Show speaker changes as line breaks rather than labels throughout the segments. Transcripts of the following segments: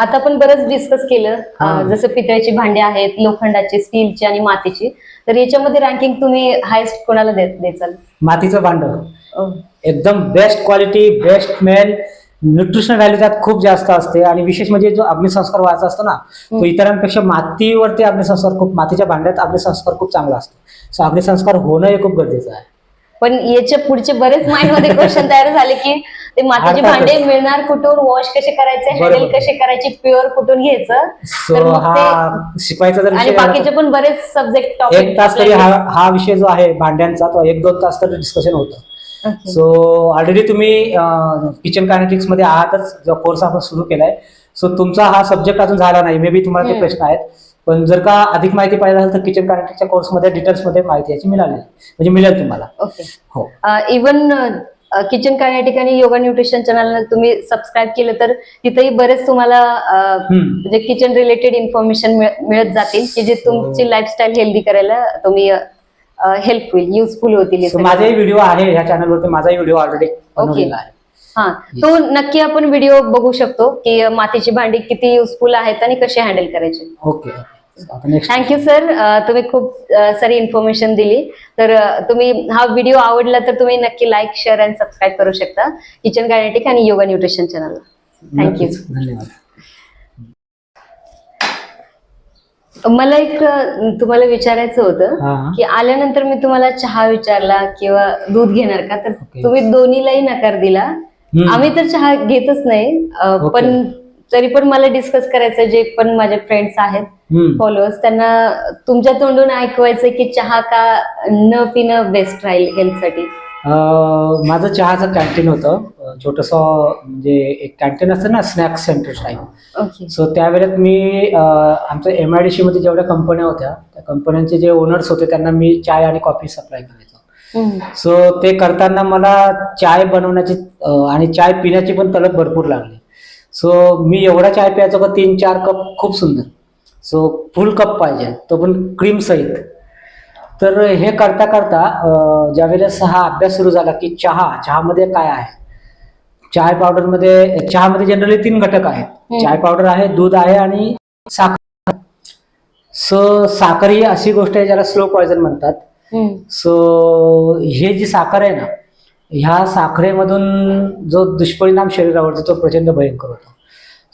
आता आपण बरंच डिस्कस केलं.
हा.
जसं पितळेची भांडी आहेत लोखंडाची स्टीलची आणि मातीची. तर याच्यामध्ये रँकिंग तुम्ही हायस्ट कोणाला दे- देचाल?
मातीचं भांड.
अं,
एकदम best quality best smell nutrition value त्यात खूप जास्त असते. आणि विशेष म्हणजे जो अग्निसंस्कार व्हायचा असतो ना तो. इतरांपेक्षा मातीवरती अग्निसंस्कार खूप मातीच्या भांड्यात अग्निसंस्कार खूप चांगला असतो. सो अग्निसंस्कार होणं हे खूप गरजेचं आहे.
पण याच्या पुढचे बरेच माइंडमध्ये क्वेश्चन तयार झाले की ते मातीचे. भांडे मिळणार कुठून? वॉश कसे करायचे. हँडल कसे करायचे? प्युअर कुठून घ्यायचं? तर
सो
मग
हा शिकवायचा जर
आणि बाकीचे पण बरेच सब्जेक्ट
एक तास तरी हा हा विषय जो आहे भांड्यांचा तो एक दोन तास तरी डिस्कशन होतं. सो ऑलरेडी तुम्ही किचन कायनेटिक्समध्ये आहातच जो कोर्स आपण सुरू केलाय. सो तुमचा हा सब्जेक्ट अजून झाला नाही. मे बी तुम्हाला ते. प्रश्न आहेत. पण जर का अधिक माहिती पाहिजे असेल तर किचन कायनेटिक्सच्या कोर्समध्ये डिटेल्समध्ये माहिती याची मिळाली. म्हणजे मिळेल तुम्हाला.
ओके
हो.
इवन किचन कायनेटिक आणि योगा न्यूट्रिशन चॅनल तुम्ही सबस्क्राईब केलं तर तिथेही बरेच तुम्हाला. म्हणजे किचन रिलेटेड इन्फॉर्मेशन मिळत जातील की जे तुमची लाईफस्टाईल हेल्दी करायला तुम्ही हेल्प होईल युजफुल होतील हे.
माझाही व्हिडिओ आहे ह्या चॅनलवरती माझाही व्हिडिओ ऑलरेडी आहे.
हा. तो नक्की आपण व्हिडिओ बघू शकतो की मातीची भांडी किती युजफुल आहेत आणि कसे हँडल करायचे.
ओके
थँक्यू सर तुम्ही खूप अ, सारी इन्फॉर्मेशन दिली. तर अ, तुम्ही हा व्हिडिओ आवडला तर तुम्ही नक्की लाईक शेअर आणि सबस्क्राईब करू शकता. किचन गायनेटिक आणि योगा न्यूट्रिशन चॅनलला थँक्यू
धन्यवाद.
मला एक तुम्हाला विचारायचं होतं की आल्यानंतर मी तुम्हाला चहा विचारला किंवा दूध घेणार का? तर. तुम्ही दोन्हीलाही नकार दिला. आम्ही तर चहा घेतच नाही. पण तरी पण मला डिस्कस करायचं जे पण माझे फ्रेंड्स आहेत. फॉलोअर्स त्यांना तुमच्या तोंडून ऐकवायचं की चहा का न पिणं बेस्ट राहील हेल्थसाठी
माझं चहाचं कॅन्टीन होतं. छोटस म्हणजे एक कॅन्टीन असतं ना स्नॅक्स सेंटर टाईप सो त्यावेळेत मी आमच्या एम आय डी सी मध्ये जेवढ्या कंपन्या होत्या त्या कंपन्यांचे जे ओनर्स होते त्यांना मी चाय आणि कॉफी सप्लाय करायचो. सो ते करताना मला चाय बनवण्याची आणि चाय पिण्याची पण तलब भरपूर लागली. सो मी एवढा चाय प्यायचो का तीन चार कप खूप सुंदर. सो फुल कप पाहिजे. तो पण क्रीम सहित. तर हे करता करता ज्यावेळेस हा अभ्यास सुरू झाला की चहा चहामध्ये काय आहे? चाय पावडरमध्ये चहामध्ये जनरली तीन घटक आहेत. चाय पावडर आहे दूध आहे आणि साखर. सो साखर ही अशी गोष्ट आहे ज्याला स्लो पॉयझन म्हणतात. सो हे जी साखर आहे ना ह्या साखरेमधून जो दुष्परिणाम शरीरावरती तो प्रचंड भयंकर होतो.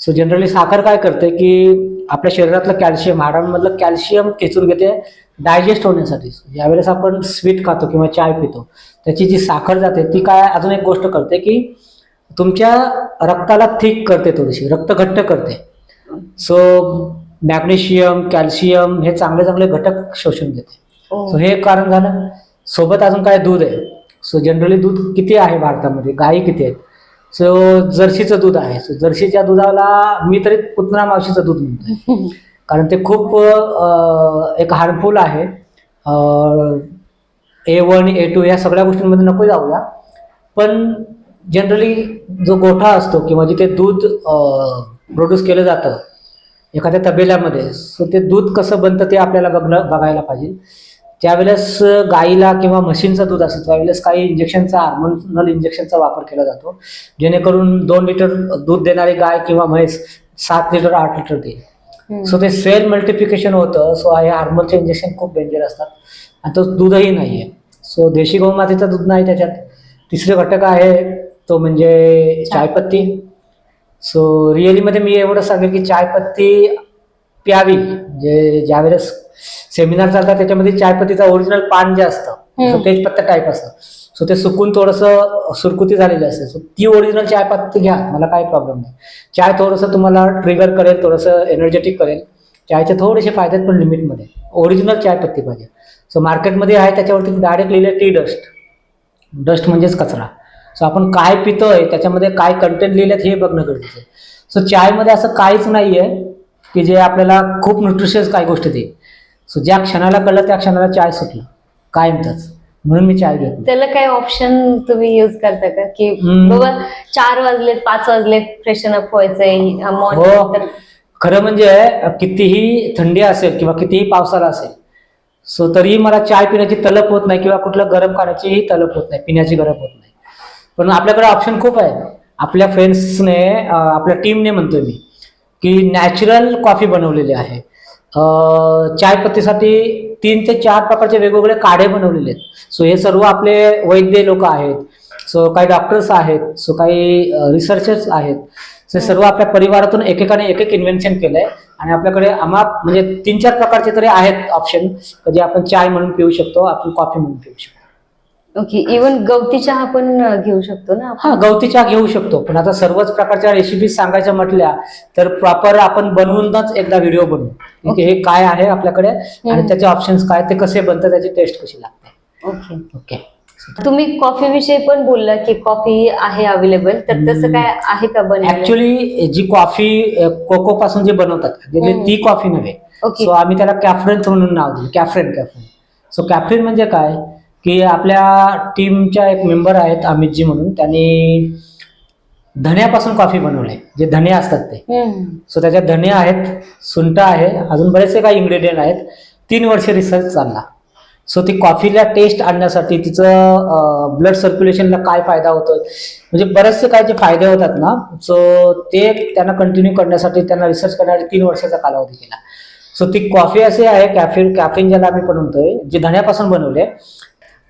सो जनरली साखर काय करते की आपल्या शरीरातलं कॅल्शियम हाडांमधलं कॅल्शियम खेचून घेते डायजेस्ट होण्यासाठी. ज्यावेळेस आपण स्वीट खातो किंवा चाय पितो. त्याची जी साखर जाते ती काय अजून एक गोष्ट करते की तुमच्या रक्ताला थिक करते थोडीशी रक्त घट्ट करते. सो मॅग्नेशियम कॅल्शियम हे चांगले चांगले घटक शोषून घेते. सो हे एक कारण झालं. सोबत अजून काय दूध आहे? सो जनरली दूध किती आहे भारतामध्ये? गायी किती आहेत? सो जर्सीचं दूध आहे. सो जर्सीच्या दुधाला मी तरी पुतना मावशीचं दूध म्हणतोय. कारण ते खूप एक हार्मफुल आहे. ए वन ए टू या सगळ्या गोष्टींमध्ये नको जाऊया. पण जनरली जो गोठा असतो किंवा जिथे दूध प्रोड्यूस केलं जातं एखाद्या तबेल्यामध्ये सो ते दूध कसं बनतं ते आपल्याला बघणं बघायला पाहिजे. त्यावेळेस गाईला किंवा म्हशींचं दूध असतं त्यावेळेस काही इंजेक्शनचा हार्मोनल इंजेक्शनचा वापर केला जातो. जेणेकरून दोन लिटर दूध देणारी गाय किंवा म्हैस सात लिटर आठ लिटर देईल. सो ते सेल मल्टिप्लिकेशन होतं. सो हे हार्मोनचे इंजेक्शन खूप डेंजर असतात. आणि तो दूधही नाही आहे सो देशी गौमातेचं दूध नाही त्याच्यात. तिसरे घटक आहे तो म्हणजे चायपत्ती. सो रिअलीमध्ये मी एवढं सांगेल की चायपत्ती प्यावी. म्हणजे ज्यावेळेस सेमिनार चालतात त्याच्यामध्ये चायपत्तीचा ओरिजिनल पान जे असतं तेजपत्ता टाईप असतं. सो ते सुकून थोडंसं सुरकुती झालेली असते. सो ती ओरिजिनल चायपत्ती घ्या मला काही प्रॉब्लेम नाही. चाय थोडंसं तुम्हाला ट्रिगर करेल थोडंसं एनर्जेटिक करेल. चायचे थोडेसे फायदे आहेत पण लिमिटमध्ये ओरिजिनल चायपत्ती पाहिजे. सो मार्केटमध्ये आहे त्याच्यावरती डायरेक्ट लिहिले टी डस्ट डस्ट म्हणजेच कचरा. सो आपण काय पितोय त्याच्यामध्ये काय कंटेंट लिहिलेत हे बघणं गरजेचं सो चायमध्ये असं काहीच नाही आहे की जे आपल्याला खूप न्यूट्रिशियस काही गोष्टी देईल. सो ज्या क्षणाला कळलं त्या क्षणाला चाय सुटलं. कायमच म्हणून मी चाय घेतो
त्याला काही ऑप्शन तुम्ही युज करता का? की. बाबा चार वाजलेत पाच वाजलेत फ्रेशन अप व्हायचंय
हो. खरं म्हणजे कितीही थंडी असेल किंवा कितीही पावसाळा असेल सो तरीही मला चाय पिण्याची तलप होत नाही किंवा कुठलं गरम खाण्याचीही तलप होत नाही पिण्याची गरज होत नाही. पण आपल्याकडे ऑप्शन खूप आहे. आपल्या फ्रेंड्सने आपल्या टीमने म्हणतोय मी की नॅचरल कॉफी बनवलेली आहे. चायपत्तीसाठी तीन ते चार प्रकारचे वेगवेगळे काढे बनवलेले आहेत. सो हे सर्व आपले वैद्य लोक आहेत. सो काही डॉक्टर्स आहेत. सो काही रिसर्चर्स आहेत. सो सर्व आपल्या परिवारातून एकेकाने एक एक इन्व्हेन्शन केलंय. आणि आपल्याकडे आम्हा म्हणजे तीन चार प्रकारचे तरी आहेत ऑप्शन जे म्हणजे आपण चाय म्हणून पिऊ शकतो आपण कॉफी म्हणून पिऊ शकतो.
ओके इवन गवती चहा पण घेऊ शकतो ना आपण?
हा गवती चहा घेऊ शकतो. पण आता सर्वच प्रकारच्या रेसिपी सांगायच्या म्हटल्या तर प्रॉपर आपण बनवूनच एकदा व्हिडिओ बनवू. की हे काय आहे आपल्याकडे आणि त्याचे ऑप्शन्स काय ते कसे बनतात त्याची टेस्ट कशी लागते.
ओके
ओके
तुम्ही कॉफी विषयी पण बोलला की कॉफी आहे अवेलेबल तर तसं काय आहे का बनवलं
ऍक्च्युली जी कॉफी कोको पासून जे बनवतात म्हणजे
हम्म.
ती कॉफी नव्हे.
ओके
सो आम्ही त्याला कॅफ्रेन म्हणून नाव दिलं. कॅफ्रेन कॅफ्रेन सो कॅफ्रेन म्हणजे काय? की आपल्या टीमच्या एक मेंबर आहेत अमितजी म्हणून. त्यांनी धण्यापासून कॉफी बनवले जे धने असतात ते. सो त्याच्यात धने आहेत सुंठ आहे अजून बरेचसे काही इन्ग्रेडियंट आहेत. तीन वर्ष रिसर्च चालला. सो ती कॉफीला टेस्ट आणण्यासाठी तिचं ब्लड सर्क्युलेशनला काय फायदा होतो? म्हणजे बरेचसे काय जे फायदे होतात ना सो ते त्यांना कंटिन्यू करण्यासाठी त्यांना रिसर्च करण्यासाठी तीन वर्षाचा कालावधी केला. सो ती कॉफी अशी आहे कॅफिन कॅफिन ज्याला आम्ही बनवतोय जे धण्यापासून बनवले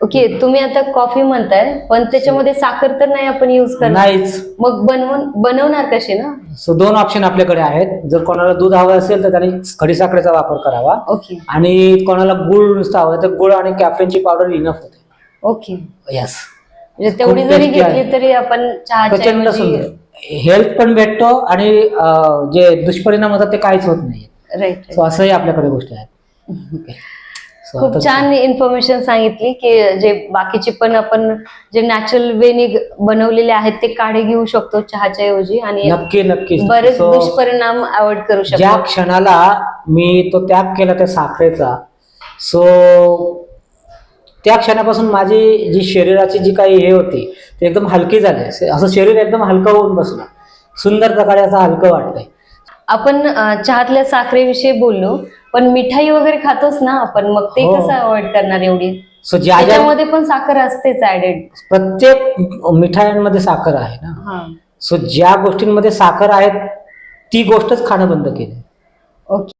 ओके तुम्ही आता कॉफी म्हणताय पण त्याच्यामध्ये साखर तर नाही आपण युज करणार.
नाहीच.
मग बनवून बनवणार कसे ना?
सो दोन ऑप्शन आपल्याकडे आहेत. जर कोणाला दूध हवं असेल तर त्यांनी खडीसाखरेचा वापर करावा.
ओके.
आणि कोणाला गुळ नुसतं हवं तर गुळ आणि कॅफेनची पावडर इनफ होते.
ओके.
यस
म्हणजे तेवढी
खूप
जरी
tasty आहे.
घेतली तरी आपण चहाच्या
प्रचंड
ऐवजी-
सुंदर. हेल्थ पण भेटतो आणि अं, जे दुष्परिणाम होतात ते काहीच होत नाही
राईट.
सो असंही आपल्याकडे गोष्टी आहेत.
खूप छान इन्फॉर्मेशन सांगितली की जे बाकीचे पण आपण जे नॅचरल वेनी बनवलेले आहेत ते काढे घेऊ शकतो चहाच्या ऐवजी आणि
नक्की नक्की.
बरेच दुष्परिणाम अवॉइड करू
ज्या
शकतो
क्षणाला मी तो त्याग केला त्या साखरेचा सो त्या क्षणापासून माझी जी शरीराची जी काही हे होती ती एकदम हलकी झाली. असं शरीर एकदम हलकं होऊन बसलं. सुंदर प्रकारे असं हलकं वाटतंय.
आपण चहातल्या साखरेविषयी बोललो. पण मिठाई वगैरे खातोच ना आपण मग ते
हो.
कसं अवॉइड करणार एवढी?
सो ज्या ज्या
त्याच्यामध्ये पण साखर असतेच ऍडेड
प्रत्येक मिठायांमध्ये साखर आहे ना?
हा.
सो ज्या गोष्टींमध्ये साखर आहे ती गोष्टच खाणं बंद केली
ओके.